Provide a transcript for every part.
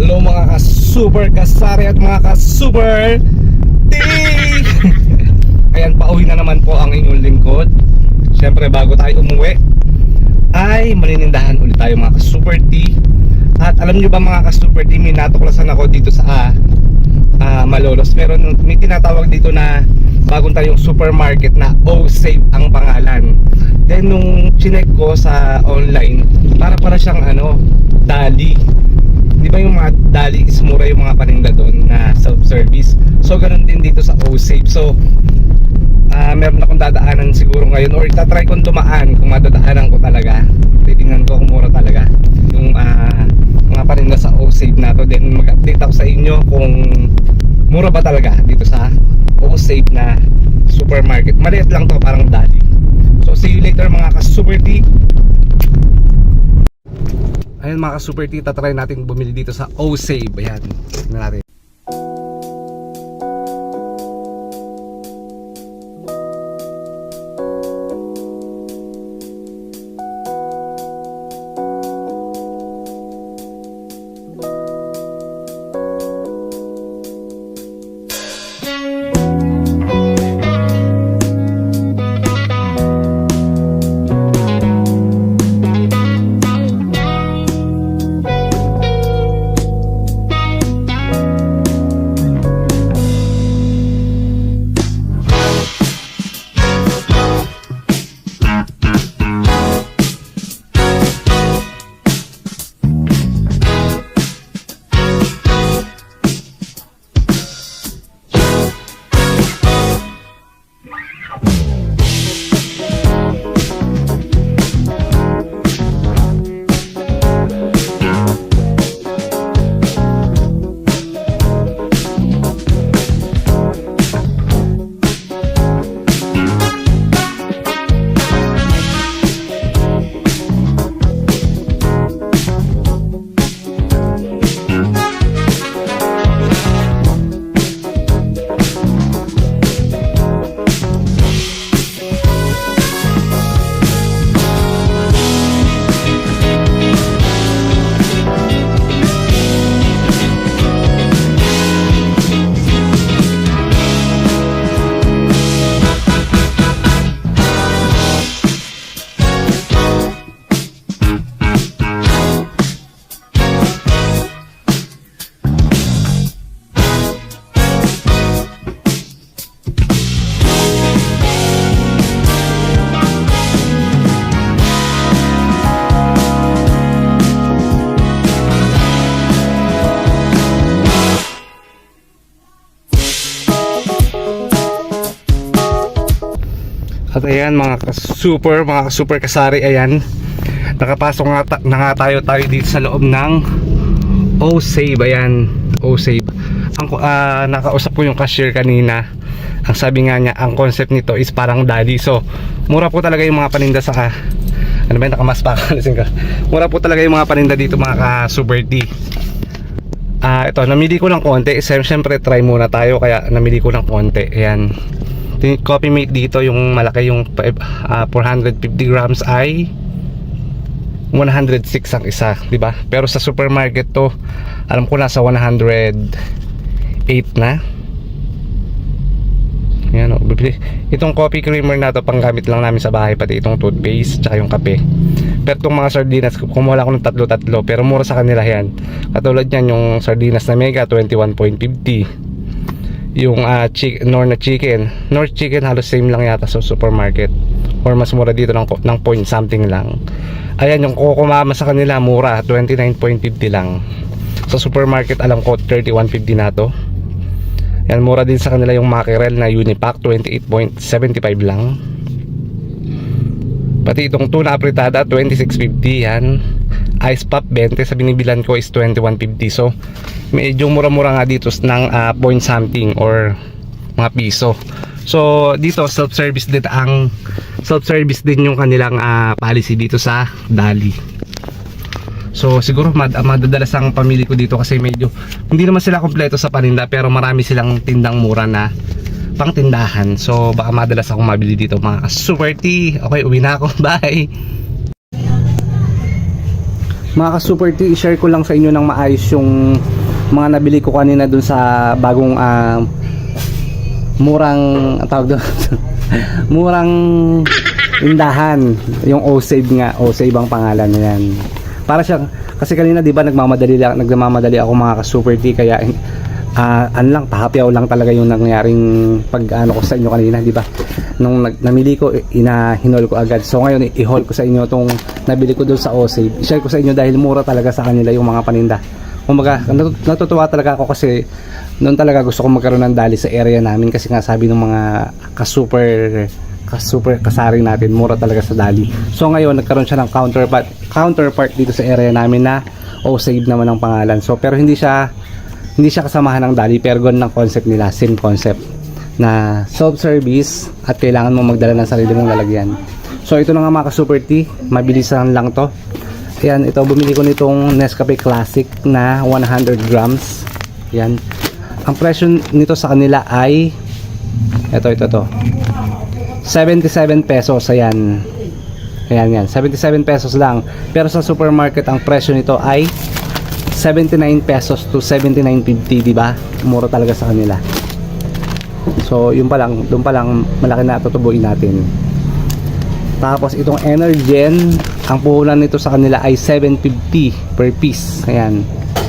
Hello mga ka-super kasari at mga ka-super T! Ayan, pauwi na naman po ang inyong lingkod. Siyempre bago tayo umuwi Ay, maninindahan ulit tayo mga ka-super T At alam nyo ba mga ka-super T, may natuklasan ako dito sa ah, ah, Malolos. Meron, may tinatawag dito na bagong tayong supermarket na O-Save ang pangalan. Then nung chinek ko sa online Para para siyang ano, Dali di ba yung mga dali is mura yung mga paninda doon na self-service? So ganun din dito sa O-Save. So ah meron akong dadaanan siguro ngayon or itatry kong dumaan kung madadaanan ko talaga. Titingnan ko kung mura talaga yung ah, mga paninda sa O-Save na to. Then mag-update ako sa inyo kung mura ba talaga dito sa O-Save na supermarket. Maliit lang to parang dali. So see you later mga ka-super tea Ayun mga ka-super tita, try natin bumili dito sa O-Save. Ayan, tignan natin. At ayan mga super mga super kasari ayan. Nakapasok nga ta- na nga tayo tayo dito sa loob ng O-Save ayan. O-Save. Ang ah, nakausap ko yung cashier kanina. Ang sabi nga niya, ang concept nito is parang daddy. So, mura po talaga yung mga paninda sa ano ba yun, nakamas pa ako. Lasing ka. Mura po talaga yung mga paninda dito mga ka super D. Ah, ito, namili ko ng konti. Siyempre, try muna tayo kaya namili ko ng konti. Ayan. Coffee mate dito, yung malaki yung ah, 450 grams ay 106 ang isa, 'di ba? Pero sa supermarket to, alam ko nasa 108 na. Yan o, bibili. Itong coffee creamer na to, panggamit lang namin sa bahay, pati itong toothpaste, tsaka yung kape. Pero itong mga sardinas, kumuha ako ng tatlo-tatlo, pero mura sa kanila yan. Katulad yan, yung sardinas na mega, 21.50 yung uh, chick, nor na chicken. Nor chicken halos same lang yata sa supermarket. Or mas mura dito ng, ng point something lang. Ayan yung kukumama sa kanila mura 29.50 lang. Sa supermarket alam ko 31.50 na to. Yan mura din sa kanila yung mackerel na unipack 28.75 lang. Pati itong tuna apritada 26.50 yan ice pop 20 sa binibilan ko is 21.50 so medyo mura-mura nga dito ng ah, point something or mga piso. So dito self-service din ang self-service din yung kanilang ah, policy dito sa Dali. So siguro mad madadalas ang pamili ko dito kasi medyo hindi naman sila kompleto sa paninda pero marami silang tindang mura na pang tindahan so baka madalas akong mabili dito mga super tea. Okay uwi na ako. Bye Mga ka-super T, share ko lang sa inyo ng maayos yung mga nabili ko kanina dun sa bagong ah, murang ang tawag doon? Murang indahan. Yung O-Save nga O-Save ang pangalan na yan para siyang kasi kanina di ba nagmamadali lang nagmamadali ako mga ka-super T kaya ah ano lang tahapyaw lang talaga yung nangyaring pag ano ko sa inyo kanina di ba? Nung nag, namili ko inahinol ko agad. So ngayon i-haul ko sa inyo tong nabili ko doon sa O-Save i-share ko sa inyo dahil mura talaga sa kanila yung mga paninda. Kumbaga natut- natutuwa talaga ako kasi noon talaga gusto ko magkaroon ng dali sa area namin kasi nga sabi ng mga ka-super ka-super kasari natin mura talaga sa dali. So ngayon nagkaroon siya ng counterpart counterpart dito sa area namin na O-Save naman ang pangalan. So pero hindi siya hindi siya kasamahan ng dali pero ganun ang concept nila same concept na self-service at kailangan mo magdala ng sarili mong lalagyan so ito na nga mga ka-super T mabilisan lang to Ayan, ito bumili ko nitong Nescafe Classic na 100 grams. Yan. Ang presyo nito sa kanila ay ito, ito, ito. 77 pesos. Ayan. Ayan, yan. 77 pesos lang. Pero sa supermarket, ang presyo nito ay 79 pesos to 79.50, di ba? Mura talaga sa kanila. So, yun pa lang, doon pa lang malaki na tutubuin natin. Tapos itong Energen, ang puhunan nito sa kanila ay 750 per piece. Ayan,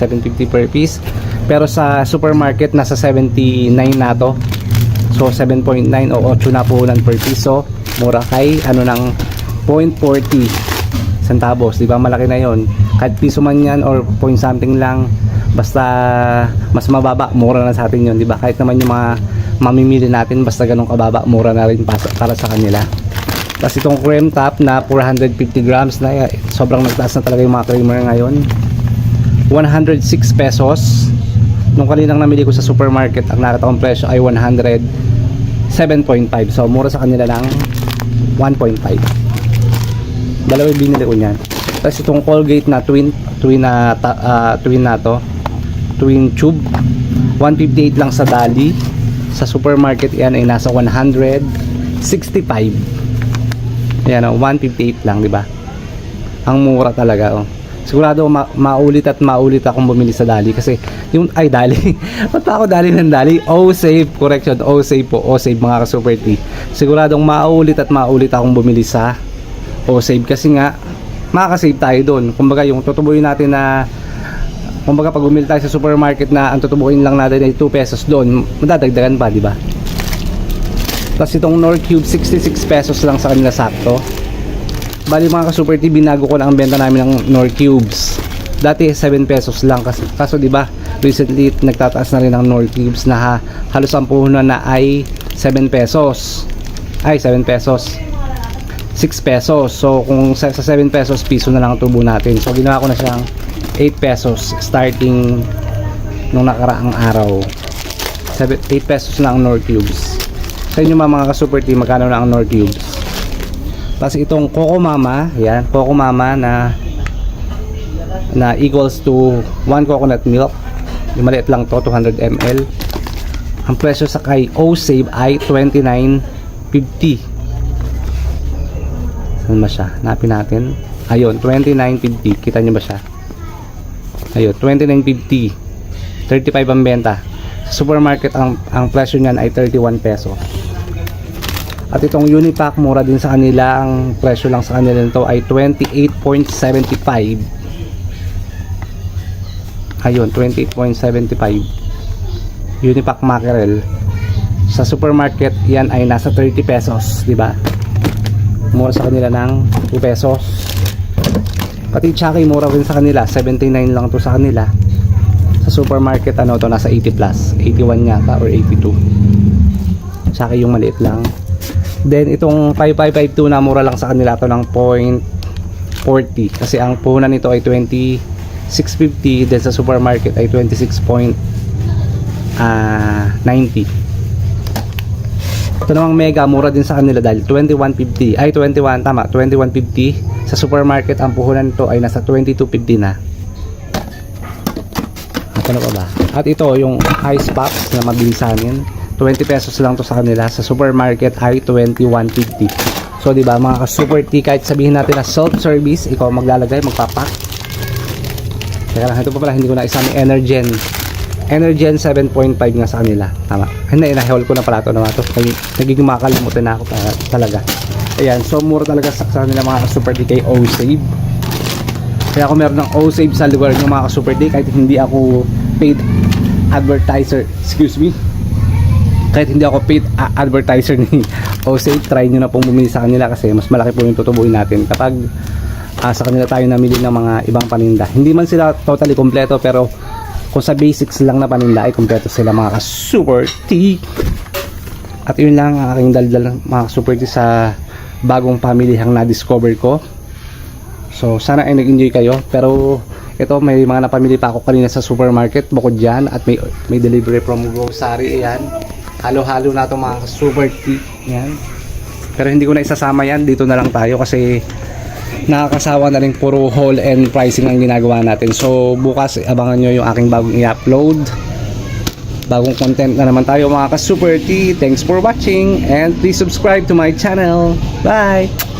750 per piece. Pero sa supermarket nasa 79 na to. So 7.9 o 8 na puhunan per piece. So mura kay ano ng 0.40 centavos, 'di ba? Malaki na 'yon. Kahit piso man 'yan or point something lang, basta mas mababa, mura na sa atin 'yon, 'di ba? Kahit naman yung mga mamimili natin basta ganun kababa, mura na rin para, sa kanila. Tapos itong cream top na 450 grams na eh, sobrang nagtaas na talaga yung mga creamer ngayon. 106 pesos. Nung kaninang namili ko sa supermarket, ang nakita kong presyo ay 107.5. So mura sa kanila lang 1.5. Dalawa binili ko niyan. Tapos itong Colgate na twin twin na ah, twin na to. Twin tube. 158 lang sa Dali. Sa supermarket yan ay nasa 165. Ayan o, 158 lang, di ba? Ang mura talaga, oh. Sigurado ma- maulit at maulit akong bumili sa Dali kasi yung ay Dali. Ba't ako Dali ng Dali? Oh, save correction. Oh, save po. Oh, save mga ka-super T. Siguradong maulit at maulit akong bumili sa Oh, save kasi nga makaka-save tayo doon. Kumbaga yung tutubuin natin na kumbaga pag bumili tayo sa supermarket na ang tutubuin lang natin ay 2 pesos doon, madadagdagan pa, di ba? Tapos itong Nor Cube 66 pesos lang sa kanila sakto. Bali mga ka-Super T, binago ko lang ang benta namin ng Nor Cubes. Dati 7 pesos lang kasi kaso 'di ba? Recently nagtataas na rin ang Nor Cubes na ha, halos ang puhunan na ay 7 pesos. Ay 7 pesos. 6 pesos. So kung sa, sa 7 pesos piso na lang ang tubo natin. So ginawa ko na siyang 8 pesos starting nung nakaraang araw. 7, 8 pesos na ang Nor Cubes. Sa inyo mga mga ka-super team, magkano na ang Nor Cubes? Tapos itong Coco Mama, yan, Coco Mama na na equals to 1 coconut milk. Yung maliit lang to, 200 ml. Ang presyo sa kay O-Save ay 29.50. Saan ba siya? Hanapin natin. Ayun, 29.50. Kita niyo ba siya? Ayun, 29.50. 35 ang benta. Sa supermarket, ang, ang presyo niyan ay 31 pesos. At itong Unipack, mura din sa kanila. Ang presyo lang sa kanila nito ay 28.75. Ayun, 28.75. Unipack mackerel. Sa supermarket, yan ay nasa 30 pesos, di ba? Mura sa kanila ng 2 pesos. Pati Chucky, mura rin sa kanila. 79 lang to sa kanila. Sa supermarket, ano to, nasa 80 plus. 81 yata or 82. Chucky yung maliit lang. Then itong 5552 na mura lang sa kanila to ng point 40 kasi ang puhunan nito ay 2650 then sa supermarket ay 26.90 ito namang mega mura din sa kanila dahil 2150 ay 21 tama 2150 sa supermarket ang puhunan nito ay nasa 2250 na. At ano pa ba? At ito yung ice pops na mabilisanin 20 pesos lang to sa kanila. Sa supermarket ay 21.50 so di ba mga ka-super T kahit sabihin natin na self service ikaw maglalagay magpapak. Teka lang, ito pa pala, hindi ko na isama Energen. Energen 7.5 nga sa kanila. Tama. Hindi, inahol ko na pala ito na ito. Nagiging makakalimutan na ako ta- talaga. Ayan, so mura talaga sa, sa kanila mga super DK O-Save. Kaya ako meron ng O-Save sa lugar ng mga super D kahit hindi ako paid advertiser. Excuse me. Kahit hindi ako paid advertiser ni O-Save, try nyo na pong bumili sa kanila kasi mas malaki po yung tutubuin natin kapag ah, sa kanila tayo namili ng mga ibang paninda. Hindi man sila totally kompleto pero kung sa basics lang na paninda ay kompleto sila mga ka-super T. At yun lang ang aking daldal mga super T sa bagong pamilihang na-discover ko. So sana ay nag-enjoy kayo pero ito may mga napamili pa ako kanina sa supermarket bukod dyan at may, may delivery from grocery ayan. Halo-halo na ito mga super T. Yan. Pero hindi ko na isasama yan dito na lang tayo kasi nakakasawa na rin puro haul and pricing ang ginagawa natin. So bukas abangan nyo yung aking bagong i-upload. Bagong content na naman tayo mga ka-Super T. Thanks for watching and please subscribe to my channel. Bye!